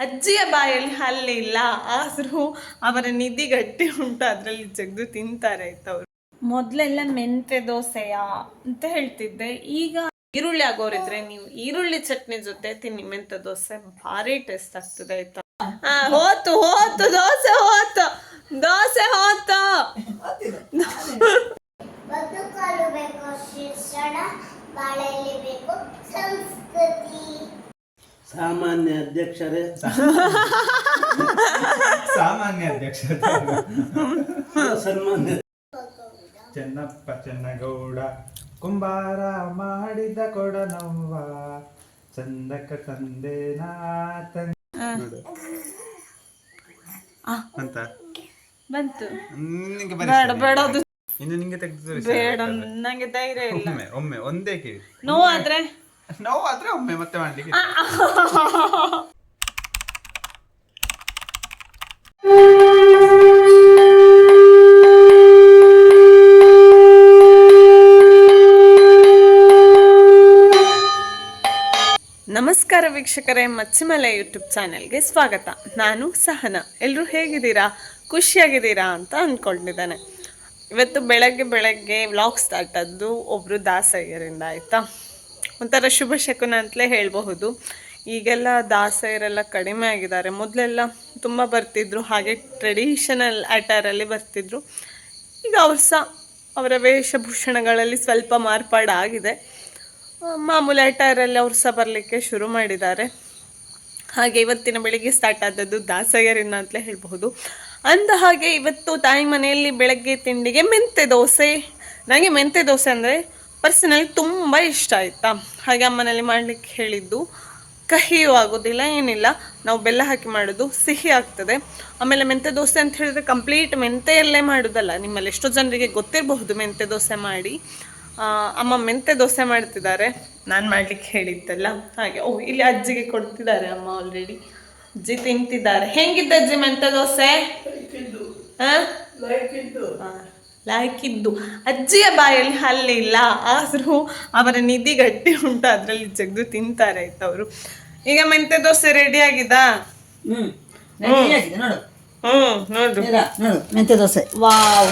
ಅಜ್ಜಿಯ ಬಾಯಲ್ಲಿ ಹಲ್ಲಿಲ್ಲ ಆದ್ರೂ ಅವರ ನಿಧಿ ಗಟ್ಟಿ ಉಂಟು. ಅದ್ರಲ್ಲಿ ಜಗ್ದು ತಿಂತಾರೆ ಆಯ್ತು ಅವರು ಮೊದಲೆಲ್ಲ ಮೆಂತೆ ದೋಸೆಯ ಅಂತ ಹೇಳ್ತಿದ್ದೆ. ಈಗ ಈರುಳ್ಳಿ ಆಗೋರಿದ್ರೆ ನೀವು ಈರುಳ್ಳಿ ಚಟ್ನಿ ಜೊತೆ ತಿನ್ನಿ. ಮೆಂತೆ ದೋಸೆ ಭಾರಿ ಟೇಸ್ಟ್ ಆಗ್ತದೆ ಆಯ್ತಾ? ಹೋತು ಹೋತು, ದೋಸೆ ಹೋತು. ದೋಸೆ ಹೋತು. ಬದುಕಲು ಬೇಕು, ಶಿಕ್ಷಣ ಸಂಸ್ಕೃತಿ. ಸಾಮಾನ್ಯ ಅಧ್ಯಕ್ಷರೇ. ಸಾಮಾನ್ಯ ಅಧ್ಯಕ್ಷ ಸನ್ಮಾನ್ಯ. ಚೆನ್ನಪ್ಪ ಚೆನ್ನಗೌಡ ಕುಂಬಾರ ಮಾಡಿದ ಕೊಡನವ್ವ ಚಂದಕ ತಂದೆನಾ ತನ್ ಅಂತ ಬಂತು? ನಿಂಗೆ ಬೇಡ ಬೇಡ ಅದು ಇನ್ನು ನಿಂಗೆ ತೆಗೆದು ಬೇಡ ನಂಗೆ ಧೈರ್ಯ ಇಲ್ಲ. ಒಮ್ಮೆ ಒಂದೇ ಕೇಳಿ. ನೋವಾದ್ರೆ? ನೋವು ಆದ್ರೆ ಒಮ್ಮೆ ಮತ್ತೆ ಮಾಡ್ಲಿಕ್ಕೆ ನಮಸ್ಕಾರ ವೀಕ್ಷಕರೇ, ಮಚ್ಚಿಮಲೆ ಯೂಟ್ಯೂಬ್ ಚಾನೆಲ್ಗೆ ಸ್ವಾಗತ. ನಾನು ಸಹನ. ಎಲ್ಲರೂ ಹೇಗಿದ್ದೀರಾ? ಖುಷಿಯಾಗಿದ್ದೀರಾ ಅಂತ ಅಂದ್ಕೊಂಡಿದ್ದಾನೆ. ಇವತ್ತು ಬೆಳಗ್ಗೆ ಬೆಳಗ್ಗೆ ವ್ಲಾಗ್ ಸ್ಟಾರ್ಟ್ ಆದ್ದು ಒಬ್ಬರು ದಾಸಯ್ಯರಿಂದ, ಆಯಿತಾ? ಒಂಥರ ಶುಭ ಶಕುನ ಅಂತಲೇ ಹೇಳಬಹುದು. ಈಗೆಲ್ಲ ದಾಸೆಯರೆಲ್ಲ ಕಡಿಮೆ ಆಗಿದ್ದಾರೆ. ಮೊದಲೆಲ್ಲ ತುಂಬ ಬರ್ತಿದ್ರು, ಹಾಗೆ ಟ್ರೆಡಿಷನಲ್ ಅಟೈರಲ್ಲಿ ಬರ್ತಿದ್ರು. ಈಗ ಅವ್ರು ಸಹ ಅವರ ವೇಷಭೂಷಣಗಳಲ್ಲಿ ಸ್ವಲ್ಪ ಮಾರ್ಪಾಡಾಗಿದೆ. ಮಾಮೂಲಿ ಅಟೈರಲ್ಲಿ ಅವ್ರು ಸಹ ಬರಲಿಕ್ಕೆ ಶುರು ಮಾಡಿದ್ದಾರೆ. ಹಾಗೆ ಇವತ್ತಿನ ಬೆಳಿಗ್ಗೆ ಸ್ಟಾರ್ಟ್ ಆದದ್ದು ದಾಸಯ್ಯರಿಂದ ಅಂತಲೇ ಹೇಳಬಹುದು. ಅಂದ ಹಾಗೆ ಇವತ್ತು ತಾಯಿ ಮನೆಯಲ್ಲಿ ಬೆಳಗ್ಗೆ ತಿಂಡಿಗೆ ಮೆಂತೆ ದೋಸೆ. ನನಗೆ ಮೆಂತೆ ದೋಸೆ ಅಂದರೆ ಪರ್ಸನಲಿ ತುಂಬ ಇಷ್ಟ ಆಯಿತಾ? ಹಾಗೆ ಅಮ್ಮನಲ್ಲಿ ಮಾಡಲಿಕ್ಕೆ ಹೇಳಿದ್ದು. ಕಹಿಯೂ ಆಗೋದಿಲ್ಲ ಏನಿಲ್ಲ. ನಾವು ಬೆಲ್ಲ ಹಾಕಿ ಮಾಡೋದು ಸಿಹಿ ಆಗ್ತದೆ. ಆಮೇಲೆ ಮೆಂತೆ ದೋಸೆ ಅಂತ ಹೇಳಿದ್ರೆ ಕಂಪ್ಲೀಟ್ ಮೆಂತೆಯಲ್ಲೇ ಮಾಡೋದಲ್ಲ. ನಿಮ್ಮಲ್ಲಿ ಎಷ್ಟೋ ಜನರಿಗೆ ಗೊತ್ತಿರಬಹುದು ಮೆಂತೆ ದೋಸೆ ಮಾಡಿ. ಅಮ್ಮ ಮೆಂತೆ ದೋಸೆ ಮಾಡ್ತಿದ್ದಾರೆ. ನಾನು ಮಾಡಲಿಕ್ಕೆ ಹೇಳಿದ್ದಲ್ಲ. ಹಾಗೆ ಓ ಇಲ್ಲಿ ಅಜ್ಜಿಗೆ ಕೊಡ್ತಿದ್ದಾರೆ ಅಮ್ಮ ಆಲ್ರೆಡಿ ಅಜ್ಜಿ ತಿಂತಿದ್ದಾರೆ. ಹೆಂಗಿದ್ದ ಅಜ್ಜಿ ಮೆಂತೆ ದೋಸೆ? ಆ? ಆ, ಲಾಯ್ಕಿದ್ದು. ಅಜ್ಜಿಯ ಬಾಯಲ್ಲಿ ಹಲ್ಲಿಲ್ಲ ಆದರೂ ಅವರ ನಿಧಿ ಗಟ್ಟಿ ಉಂಟು. ಅದರಲ್ಲಿ ಜಗ್ದು ತಿಂತಾರೆ ಆಯ್ತು ಅವರು ಈಗ ಮೆಂತೆ ದೋಸೆ ರೆಡಿ ಆಗಿದಾ? ಹ್ಮ್. ನೋಡು. ಮೆಂತ್ಯ ದೋಸೆ. ವಾವ್.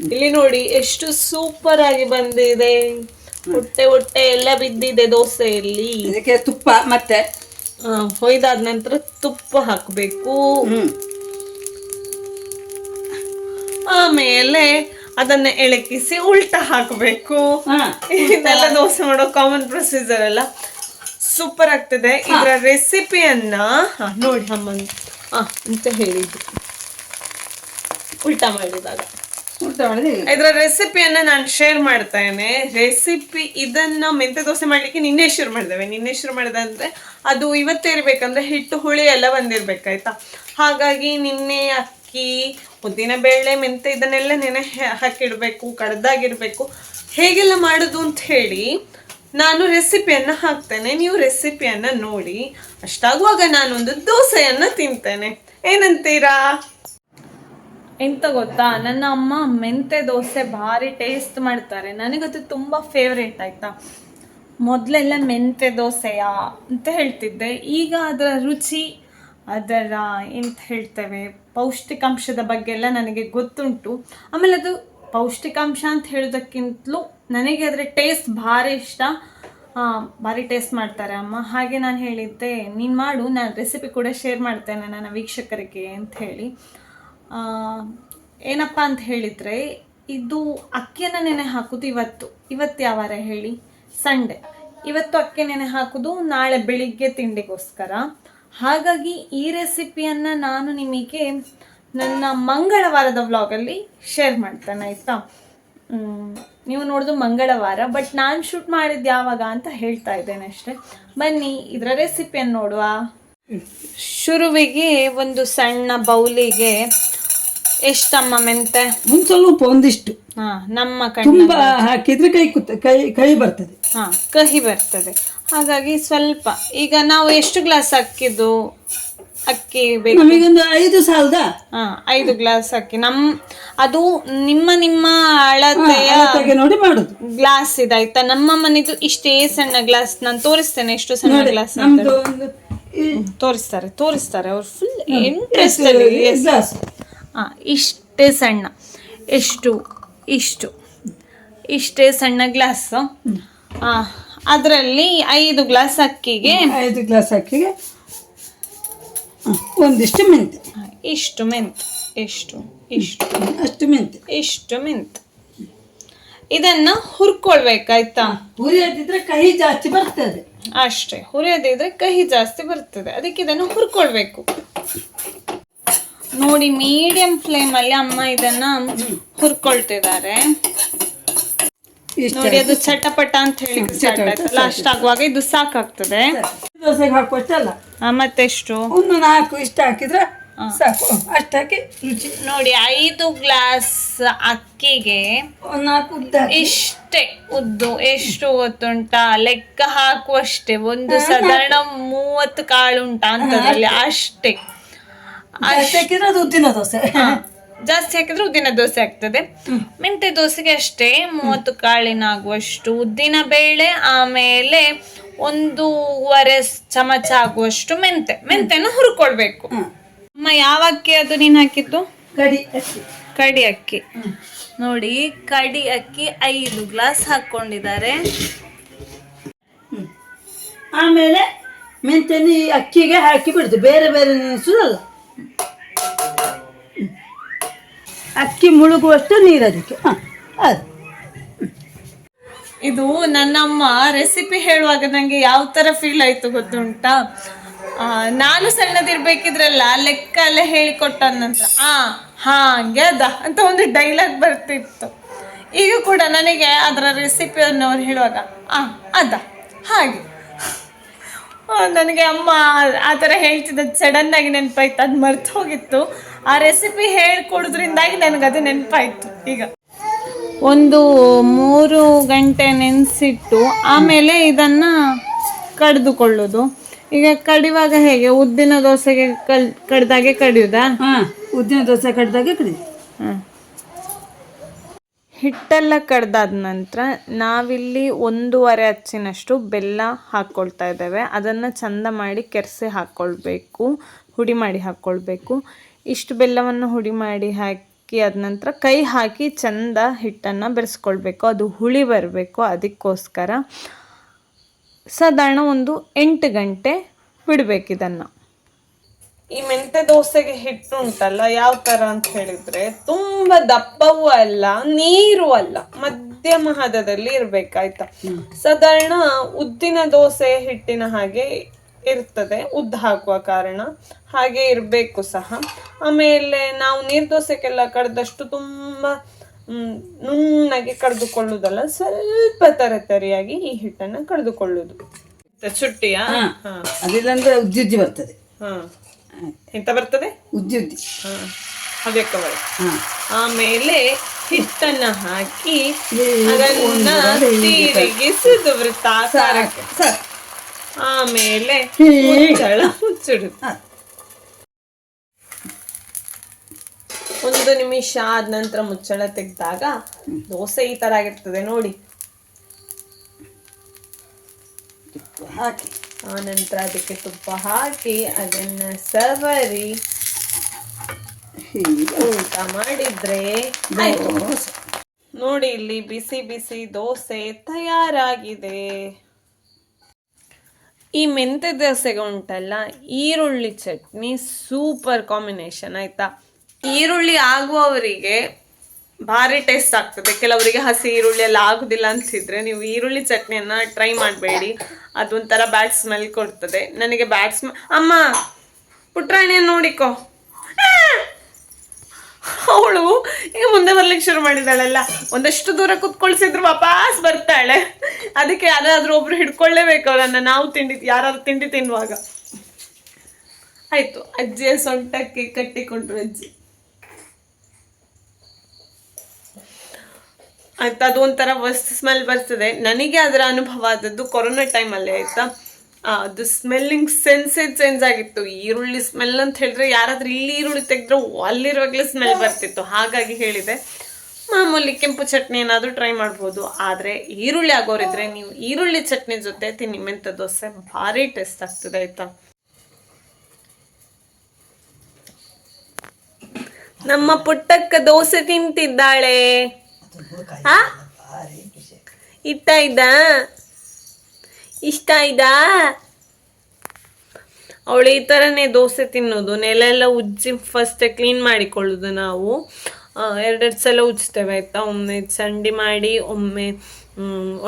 ಇಲ್ಲಿ ನೋಡಿ ಎಷ್ಟು ಸೂಪರ್ ಆಗಿ ಬಂದಿದೆ. ಹೊಟ್ಟೆ ಹೊಟ್ಟೆ ಎಲ್ಲ ಬಿದ್ದಿದೆ ದೋಸೆಯಲ್ಲಿ. ಇದಕ್ಕೆ ತುಪ್ಪ ಮತ್ತೆ? ಹೊಯ್ದಾದ ನಂತರ ತುಪ್ಪ ಹಾಕಬೇಕು. ಆಮೇಲೆ ಅದನ್ನ ಎಳಕಿಸಿ ಉಲ್ಟಾ ಹಾಕಬೇಕು. ಇದೆಲ್ಲ ದೋಸೆ ಮಾಡೋ ಕಾಮನ್ ಪ್ರೊಸೀಜರ್ ಅಲ್ಲ. ಸೂಪರ್ ಆಗ್ತದೆ. ಇದರ ರೆಸಿಪಿಯನ್ನ ನೋಡಿ ಅಮ್ಮ ಅಂತ ಹೇಳಿದ್ರು ಉಲ್ಟಾ ಮಾಡಿದಾಗ. ಇದರ ರೆಸಿಪಿಯನ್ನ ನಾನು ಶೇರ್ ಮಾಡ್ತೇನೆ ರೆಸಿಪಿ ಇದನ್ನ ಮೆಂತೆ ದೋಸೆ ಮಾಡ್ಲಿಕ್ಕೆ ನಿನ್ನೆ ಶುರು ಮಾಡಿದ್ದೇವೆ. ನಿನ್ನೆ ಶುರು ಮಾಡಿದಂದ್ರೆ ಅದು ಇವತ್ತೇ ಇರ್ಬೇಕಂದ್ರೆ ಹಿಟ್ಟು ಹುಳಿ ಎಲ್ಲ ಬಂದಿರ್ಬೇಕಾಯ್ತಾ ಹಾಗಾಗಿ ನಿನ್ನೆ ಅಕ್ಕಿ ಉದ್ದಿನ ಬೇಳೆ, ಮೆಂತೆ ಇದನ್ನೆಲ್ಲ ನೆನೆ ಹಾಕಿಡಬೇಕು ಕಡ್ದಾಗಿರಬೇಕು ಹೇಗೆಲ್ಲ ಮಾಡೋದು ಅಂತ ಹೇಳಿ ನಾನು ರೆಸಿಪಿಯನ್ನು ಹಾಕ್ತೇನೆ. ನೀವು ರೆಸಿಪಿಯನ್ನು ನೋಡಿ. ಅಷ್ಟಾಗುವಾಗ ನಾನೊಂದು ದೋಸೆಯನ್ನು ತಿಂತೇನೆ. ಏನಂತೀರಾ? ಎಂತ ಗೊತ್ತಾ? ನನ್ನ ಅಮ್ಮ ಮೆಂತೆ ದೋಸೆ ಭಾರಿ ಟೇಸ್ಟ್ ಮಾಡ್ತಾರೆ. ನನಗದು ತುಂಬ ಫೇವ್ರೇಟ್ ಆಯ್ತಾ? ಮೊದಲೆಲ್ಲ ಮೆಂತೆ ದೋಸೆಯಾ ಅಂತ ಹೇಳ್ತಿದ್ದೆ. ಈಗ ಅದರ ರುಚಿ ಅದರ ಎಂತ ಹೇಳ್ತೇವೆ. ಪೌಷ್ಟಿಕಾಂಶದ ಬಗ್ಗೆ ಎಲ್ಲ ನನಗೆ ಗೊತ್ತುಂಟು. ಆಮೇಲೆ ಅದು ಪೌಷ್ಟಿಕಾಂಶ ಅಂತ ಹೇಳೋದಕ್ಕಿಂತಲೂ ನನಗೆ ಅದರ ಟೇಸ್ಟ್ ಭಾರಿ ಇಷ್ಟ. ಭಾರಿ ಟೇಸ್ಟ್ ಮಾಡ್ತಾರೆ ಅಮ್ಮ. ಹಾಗೆ ನಾನು ಹೇಳಿದ್ದೆ, ನೀನು ಮಾಡು, ನಾನು ರೆಸಿಪಿ ಕೂಡ ಶೇರ್ ಮಾಡ್ತೇನೆ ನನ್ನ ವೀಕ್ಷಕರಿಗೆ ಅಂತ ಹೇಳಿ. ಏನಪ್ಪ ಅಂತ ಹೇಳಿದರೆ, ಇದು ಅಕ್ಕಿಯನ್ನು ನೆನೆ ಹಾಕೋದು ಇವತ್ತು. ಇವತ್ತು ಯಾವಾರ ಹೇಳಿ? ಸಂಡೇ. ಇವತ್ತು ಅಕ್ಕಿ ನೆನೆ ಹಾಕೋದು ನಾಳೆ ಬೆಳಿಗ್ಗೆ ತಿಂಡಿಗೋಸ್ಕರ. ಹಾಗಾಗಿ ಈ ರೆಸಿಪಿಯನ್ನು ನಾನು ನಿಮಗೆ ನನ್ನ ಮಂಗಳವಾರದ ವ್ಲಾಗಲ್ಲಿ ಶೇರ್ ಮಾಡ್ತೇನೆ ಆಯಿತಾ? ನೀವು ನೋಡೋದು ಮಂಗಳವಾರ ಬಟ್ ನಾನು ಶೂಟ್ ಮಾಡಿದ್ದು ಯಾವಾಗ ಅಂತ ಹೇಳ್ತಾ ಇದ್ದೇನೆ ಅಷ್ಟೇ. ಬನ್ನಿ ಇದರ ರೆಸಿಪಿಯನ್ನು ನೋಡುವ. ಶುರುವಿಗೆ ಒಂದು ಸಣ್ಣ ಬೌಲಿಗೆ ಎಷ್ಟಮ್ಮ ಮೆಂತೆ? ಒಂದು ಸ್ವಲ್ಪ ಒಂದಿಷ್ಟು. ಹಾ ನಮ್ಮ ಕಣ್ಣು ತುಂಬಾ ಹಾಕಿದ್ರೆ ಕೈ ಕುತ್ತ ಕೈ ಕೈ ಬರ್ತದೆ. ಹಾ ಕಹಿ ಬರ್ತದೆ. ಹಾಗಾಗಿ ಸ್ವಲ್ಪ. ಈಗ ನಾವು ಎಷ್ಟು ಗ್ಲಾಸ್ ಅಕ್ಕಿದು ಅಕ್ಕಿ ಬೇಕು? ನಮಗೊಂದು ಐದು ಸಾವಿರದ ಹಾ ಐದು ಗ್ಲಾಸ್ ಅಕ್ಕಿ. ನಮ್ ಅದು ನಿಮ್ಮ ನಿಮ್ಮ ಅಳತೆಯ ನೋಡಿ ಮಾಡುದು. ಗ್ಲಾಸ್ ಇದಾಯ್ತಾ? ನಮ್ಮ ಮನೆದು ಇಷ್ಟೇ ಸಣ್ಣ ಗ್ಲಾಸ್. ನಾನು ತೋರಿಸ್ತೇನೆ ಎಷ್ಟು ಸಣ್ಣ ಗ್ಲಾಸ್ ಅಂತ. ನಮ್ದು ಒಂದು ತೋರಿಸ್ತಾರೆ ತೋರಿಸ್ತಾರೆ. ಅವ್ರು ಫುಲ್ ಇಂಟ್ರೆಸ್ಟ್ ಅಲ್ಲಿ ಇಷ್ಟೇ ಸಣ್ಣ. ಎಷ್ಟು ಇಷ್ಟು. ಇಷ್ಟೇ ಸಣ್ಣ ಗ್ಲಾಸ್. ಅದರಲ್ಲಿ ಐದು ಗ್ಲಾಸ್ ಅಕ್ಕಿಗೆ ಐದು ಗ್ಲಾಸ್ ಅಕ್ಕಿಗೆ ಒಂದಿಷ್ಟು ಮೆಂತೆ ಇಷ್ಟು ಮೆಂತ್ ಎಷ್ಟು ಇಷ್ಟು. ಅಷ್ಟು ಮೆಂತೆ ಇಷ್ಟು ಮೆಂತ್ ಇದನ್ನ ಹುರ್ಕೊಳ್ಬೇಕಾಯ್ತಾ? ಹುರಿಯದಿದ್ರೆ ಕಹಿ ಜಾಸ್ತಿ ಬರ್ತದೆ. ಅಷ್ಟೇ ಹುರಿಯದಿದ್ರೆ ಕಹಿ ಜಾಸ್ತಿ ಬರ್ತದೆ. ಅದಕ್ಕೆ ಇದನ್ನು ಹುರ್ಕೊಳ್ಬೇಕು. ನೋಡಿ ಮೀಡಿಯಂ ಫ್ಲೇಮ್ ಅಲ್ಲಿ ಅಮ್ಮ ಇದನ್ನ ಹುರ್ಕೊಳ್ತಿದ್ದಾರೆ. ನೋಡಿ ಅದು ಚಟಪಟ ಅಂತ ಹೇಳಿ ಲಾಸ್ಟ್ ಆಗುವಾಗ ಇದು ಸಾಕಾಗ್ತದೆ. ದೋಸೆಗೆ ಹಾಕೋಷ್ಟಲ್ಲ ಆ, ಮತ್ತೆಷ್ಟು? ಒಂದು ನಾಲ್ಕು ಇಷ್ಟ ಹಾಕಿದ್ರೆ ಸಾಕು. ಅಷ್ಟಾಕಿ ರುಚಿ. ನೋಡಿ ಐದು ಗ್ಲಾಸ್ ಅಕ್ಕಿಗೆ ನಾಲ್ಕು ಉದ್ದ ಇಷ್ಟೇ. ಉದ್ದು ಎಷ್ಟು ಗೊತ್ತುಂಟಾ? ಲೆಕ್ಕ ಹಾಕುವಷ್ಟೇ. ಒಂದು ಸಾಧಾರಣ ಮೂವತ್ತು ಕಾಳು ಉಂಟಾ ಅಂತದಲ್ಲಿ ಅಷ್ಟೇ. ಉದ್ದಿನ ದೋಸೆ. ಜಾಸ್ತಿ ಹಾಕಿದ್ರೆ ಉದ್ದಿನ ದೋಸೆ ಆಗ್ತದೆ. ಮೆಂತೆ ದೋಸೆಗೆ ಅಷ್ಟೇ ಮೂವತ್ತು ಕಾಳಿನ ಆಗುವಷ್ಟು ಉದ್ದಿನ ಬೇಳೆ ಆಮೇಲೆ ಒಂದೂವರೆ ಚಮಚ ಆಗುವಷ್ಟು ಮೆಂತೆ ಮೆಂತೆನ ಹುರ್ಕೊಳ್ಬೇಕು. ಅಮ್ಮ ಯಾವ ಅಕ್ಕಿ ಅದು ನೀನ್ ಹಾಕಿದ್ದು? ಕಡಿ ಅಕ್ಕಿ. ಕಡಿ ಅಕ್ಕಿ. ನೋಡಿ ಕಡಿ ಅಕ್ಕಿ ಐದು ಗ್ಲಾಸ್ ಹಾಕೊಂಡಿದ್ದಾರೆ. ಆಮೇಲೆ ಮೆಂತೆನ ಈ ಅಕ್ಕಿಗೆ ಹಾಕಿ ಬಿಡುದು. ಬೇರೆ ಬೇರೆ ನೆನೆಸುದಲ್ಲ ಅಕ್ಕಿ ಮುಳುಗುವಷ್ಟು ನೀರು ಅದಕ್ಕೆ. ಅದು. ಇದು ನನ್ನಮ್ಮ ರೆಸಿಪಿ ಹೇಳುವಾಗ ನನಗೆ ಯಾವ ಥರ ಫೀಲ್ ಆಯಿತು ಗೊತ್ತುಂಟಾ? ನಾನು ಸಣ್ಣದಿರ್ಬೇಕಿದ್ರಲ್ಲ ಲೆಕ್ಕ ಎಲ್ಲ ಹೇಳಿಕೊಟ್ಟ ನಂತರ, ಆ ಹಾಗೆ ಅದ, ಅಂತ ಒಂದು ಡೈಲಾಗ್ ಬರ್ತಿತ್ತು. ಈಗ ಕೂಡ ನನಗೆ ಅದರ ರೆಸಿಪಿಯನ್ನು ಅವ್ರು ಹೇಳುವಾಗ, ಆ, ಅದ, ಹಾಗೆ. ನನಗೆ ಅಮ್ಮ ಆ ಥರ ಹೇಳ್ತಿದ್ದ ಸಡನ್ ಆಗಿ ನೆನಪಾಯ್ತು. ಅದು ಮರ್ತು ಹೋಗಿತ್ತು. ಆ ರೆಸಿಪಿ ಹೇಳ್ಕೊಡೋದ್ರಿಂದಾಗಿ ನನಗೆ ಅದು ನೆನಪಾಯ್ತು. ಈಗ ಒಂದು ಮೂರು ಗಂಟೆ ನೆನೆಸಿಟ್ಟು ಆಮೇಲೆ ಇದನ್ನ ಕಡಿದುಕೊಳ್ಳೋದು. ಈಗ ಕಡಿವಾಗ ಹೇಗೆ? ಉದ್ದಿನ ದೋಸೆಗೆ ಕಲ್ ಕಡ್ದಾಗೆ ಕಡಿಯುದಾ? ಹಾಂ ಉದ್ದಿನ ದೋಸೆ ಕಡ್ದಾಗೆ ಕಡಿ ಹಿಟ್ಟೆಲ್ಲ ಕಡ್ದಾದ ನಂತರ ನಾವಿಲ್ಲಿ ಒಂದೂವರೆ ಹಚ್ಚಿನಷ್ಟು ಬೆಲ್ಲ ಹಾಕ್ಕೊಳ್ತಾ ಇದ್ದೇವೆ. ಅದನ್ನು ಚಂದ ಮಾಡಿ ಕೆರೆಸಿ ಹಾಕ್ಕೊಳ್ಬೇಕು, ಹುಡಿ ಮಾಡಿ ಹಾಕ್ಕೊಳ್ಬೇಕು. ಇಷ್ಟು ಬೆಲ್ಲವನ್ನು ಹುಡಿ ಮಾಡಿ ಹಾಕಿ ಆದ ನಂತರ ಕೈ ಹಾಕಿ ಚಂದ ಹಿಟ್ಟನ್ನು ಬೆರೆಸ್ಕೊಳ್ಬೇಕು. ಅದು ಹುಳಿ ಬರಬೇಕು ಅದಕ್ಕೋಸ್ಕರ. ಸಾಧಾರಣ ಒಂದು ಎಂಟು ಗಂಟೆ ಬಿಡಬೇಕು ಇದನ್ನು. ಈ ಮೆಂತೆ ದೋಸೆಗೆ ಹಿಟ್ಟು ಉಂಟಲ್ಲ ಯಾವ ತರ ಅಂತ ಹೇಳಿದ್ರೆ ತುಂಬಾ ದಪ್ಪವೂ ಅಲ್ಲ ನೀರು ಅಲ್ಲ ಮಧ್ಯಮ ಹದದಲ್ಲಿ ಇರ್ಬೇಕಾಯ್ತಾ ಸಾಧಾರಣ ಉದ್ದಿನ ದೋಸೆ ಹಿಟ್ಟಿನ ಹಾಗೆ ಇರ್ತದೆ ಉದ್ದ ಹಾಕುವ ಕಾರಣ ಹಾಗೆ ಇರಬೇಕು ಸಹ. ಆಮೇಲೆ ನಾವು ನೀರು ದೋಸೆಗೆಲ್ಲ ಕಡ್ದಷ್ಟು ತುಂಬಾ ನುಣ್ಣಗೆ ಕಡ್ದುಕೊಳ್ಳುದಲ್ಲ ಸ್ವಲ್ಪ ತರತರಿಯಾಗಿ ಈ ಹಿಟ್ಟನ್ನ ಕಡ್ದುಕೊಳ್ಳುದು. ಚುಟ್ಟಿಯಾ? ಅದಿಲ್ಲ ಅಂದ್ರೆ ಉಜ್ಜಿ ಉಜ್ಜಿ ಬರ್ತದೆ. ಹಾ. ಎಂತ ಬರ್ತದೆ? ಉಜ್ಜಿ ಉಜ್ಜಿ ಹವ್ಯಕ ಆಮೇಲೆ ಹಿಟ್ಟನ್ನ ಹಾಕಿ ಅದನ್ನ ತಿರುಗಿಸುದು ವೃತ್ತಾಕಾರಕ್ಕೆ ಆಮೇಲೆ. ಮುಚ್ಚಳ ಮುಚ್ಚಿಡುದು ಒಂದು ನಿಮಿಷ ಆದ ನಂತರ ಮುಚ್ಚಳ ತೆಗೆದಾಗ ದೋಸೆ ಈ ತರ ಆಗಿರ್ತದೆ ನೋಡಿ. ಹಾಕಿ. ಆ ನಂತರ ಅದಕ್ಕೆ ತುಪ್ಪ ಹಾಕಿ ಅದನ್ನ ಸವರಿ ಊಟ ಮಾಡಿದ್ರೆ ನೋಡಿ ಇಲ್ಲಿ ಬಿಸಿ ಬಿಸಿ ದೋಸೆ ತಯಾರಾಗಿದೆ. ಈ ಮೆಂತೆ ದೋಸೆಗೆ ಉಂಟಲ್ಲ ಈರುಳ್ಳಿ ಚಟ್ನಿ ಸೂಪರ್ ಕಾಂಬಿನೇಷನ್ ಆಯ್ತಾ? ಈರುಳ್ಳಿ ಆಗುವವರಿಗೆ ಭಾರಿ ಟೇಸ್ಟ್ ಆಗ್ತದೆ. ಕೆಲವರಿಗೆ ಹಸಿ ಈರುಳ್ಳಿ ಎಲ್ಲ ಆಗುದಿಲ್ಲ ಅನ್ಸಿದ್ರೆ ನೀವು ಈರುಳ್ಳಿ ಚಟ್ನಿಯನ್ನ ಟ್ರೈ ಮಾಡಬೇಡಿ. ಅದೊಂಥರ ಬ್ಯಾಡ್ ಸ್ಮೆಲ್ ಕೊಡ್ತದೆ. ನನಗೆ ಬ್ಯಾಡ್ ಸ್ಮೆಲ್ ಅಮ್ಮ, ಪುಟ್ರಾಣಿಯನ್ನು ನೋಡಿಕೋ! ಅವಳು ಈಗ ಮುಂದೆ ಬರ್ಲಿಕ್ಕೆ ಶುರು ಮಾಡಿದಾಳಲ್ಲ. ಒಂದಷ್ಟು ದೂರ ಕುತ್ಕೊಳ್ಸಿದ್ರು ವಾಪಸ್ ಬರ್ತಾಳೆ. ಅದಕ್ಕೆ ಯಾರಾದ್ರೂ ಒಬ್ರು ಹಿಡ್ಕೊಳ್ಳೇಬೇಕು ಅವಳನ್ನ ನಾವು ತಿಂಡಿ, ಯಾರಾದ್ರೂ ತಿಂಡಿ ತಿನ್ನುವಾಗ. ಆಯ್ತು, ಅಜ್ಜಿಯ ಸೊಂಟಕ್ಕೆ ಕಟ್ಟಿಕೊಂಡ್ರು ಅಜ್ಜಿ. ಅಂತ ಅದೊಂಥರ ವಸ್ತು ಸ್ಮೆಲ್ ಬರ್ತದೆ. ನನಗೆ ಅದರ ಅನುಭವ ಆದದ್ದು ಕೊರೋನಾ ಟೈಮಲ್ಲೇ ಆಯಿತಾ? ಅದು ಸ್ಮೆಲ್ಲಿಂಗ್ ಸೆನ್ಸೇ ಚೇಂಜ್ ಆಗಿತ್ತು. ಈರುಳ್ಳಿ ಸ್ಮೆಲ್ ಅಂತ ಹೇಳಿದ್ರೆ ಯಾರಾದ್ರೂ ಇಲ್ಲಿ ಈರುಳ್ಳಿ ತೆಗೆದ್ರೆ ಅಲ್ಲಿರುವಾಗಲೇ ಸ್ಮೆಲ್ ಬರ್ತಿತ್ತು. ಹಾಗಾಗಿ ಹೇಳಿದೆ. ಮಾಮೂಲಿ ಕೆಂಪು ಚಟ್ನಿ ಏನಾದರೂ ಟ್ರೈ ಮಾಡ್ಬೋದು. ಆದರೆ ಈರುಳ್ಳಿ ಆಗೋರಿದ್ರೆ ನೀವು ಈರುಳ್ಳಿ ಚಟ್ನಿ ಜೊತೆ ತಿನ್ನಿ. ಮೆಂತ ದೋಸೆ ಭಾರಿ ಟೇಸ್ಟ್ ಆಗ್ತದೆ ಆಯಿತಾ? ನಮ್ಮ ಪುಟ್ಟಕ್ಕ ದೋಸೆ ತಿಂತಿದ್ದಾಳೆ. ಆ ಇಷ್ಟ ಇದಾ ಇಷ್ಟ ಆಯ್ತಾ ಅವಳು ಈ ಥರನೇ ದೋಸೆ ತಿನ್ನೋದು ನೆಲ ಎಲ್ಲ ಉಜ್ಜಿ ಫಸ್ಟ್ ಕ್ಲೀನ್ ಮಾಡಿಕೊಳ್ಳೋದು ನಾವು. ಎರಡೆರಡು ಸಲ ಉಜ್ತೇವೆ, ಆಯಿತಾ? ಒಮ್ಮೆ ಚಂಡಿ ಮಾಡಿ, ಒಮ್ಮೆ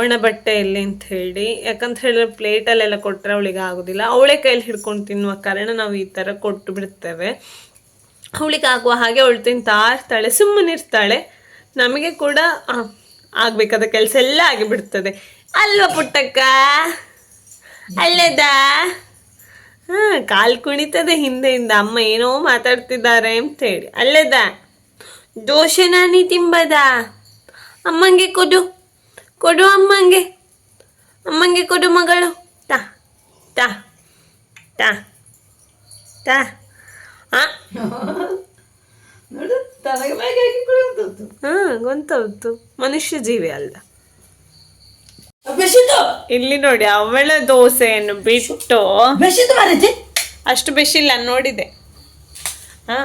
ಒಣ ಬಟ್ಟೆಯಲ್ಲಿ ಅಂತ ಹೇಳಿ. ಯಾಕಂತ ಹೇಳಿದ್ರೆ ಪ್ಲೇಟಲ್ಲೆಲ್ಲ ಕೊಟ್ಟರೆ ಅವಳಿಗೆ ಆಗೋದಿಲ್ಲ. ಅವಳೇ ಕೈಯಲ್ಲಿ ಹಿಡ್ಕೊಂಡು ತಿನ್ನುವ ಕಾರಣ ನಾವು ಈ ಥರ ಕೊಟ್ಟು ಬಿಡ್ತೇವೆ. ಅವಳಿಗೆ ಆಗುವ ಹಾಗೆ ಅವಳು ತಿಂತಾ ಇರ್ತಾಳೆ ಸುಮ್ಮನೆ ಇರ್ತಾಳೆ ನಮಗೆ ಕೂಡ ಆಗ್ಬೇಕಾದ ಕೆಲಸ ಎಲ್ಲ ಆಗಿಬಿಡ್ತದೆ. ಅಲ್ವಾ ಪುಟ್ಟಕ್ಕ? ಅಲ್ಲದಾ? ಹಾ, ಕಾಲ್ ಕುಣಿತದೆ ಹಿಂದೆಯಿಂದ. ಅಮ್ಮ ಏನೋ ಮಾತಾಡ್ತಿದ್ದಾರೆ ಅಂತ ಹೇಳಿ ಅಲ್ಲದ? ದೋಸೆ ನಾನಿ ತಿಂಬದ? ಅಮ್ಮಂಗೆ ಕೊಡು. ಕೊಡು ಅಮ್ಮಂಗೆ. ಅಮ್ಮಂಗೆ ಕೊಡು ಮಗಳು. ತಾ ತಾ ತಾ ತಾ. ಆ ನೋಡು ತನಗೆ ಮ್ಯಾಗೆ ಹಾಕಿ ಕುಳಿತದ್ದು ಹಾ ಮನುಷ್ಯ ಜೀವಿ ಅಲ್ಲ. ಇಲ್ಲಿ ನೋಡಿ ಅವಳ ದೋಸೆಯನ್ನು ಬಿಟ್ಟು ಅಷ್ಟು ಬೆಶಿಲ್ಲ ನೋಡಿದೆ. ಹಾ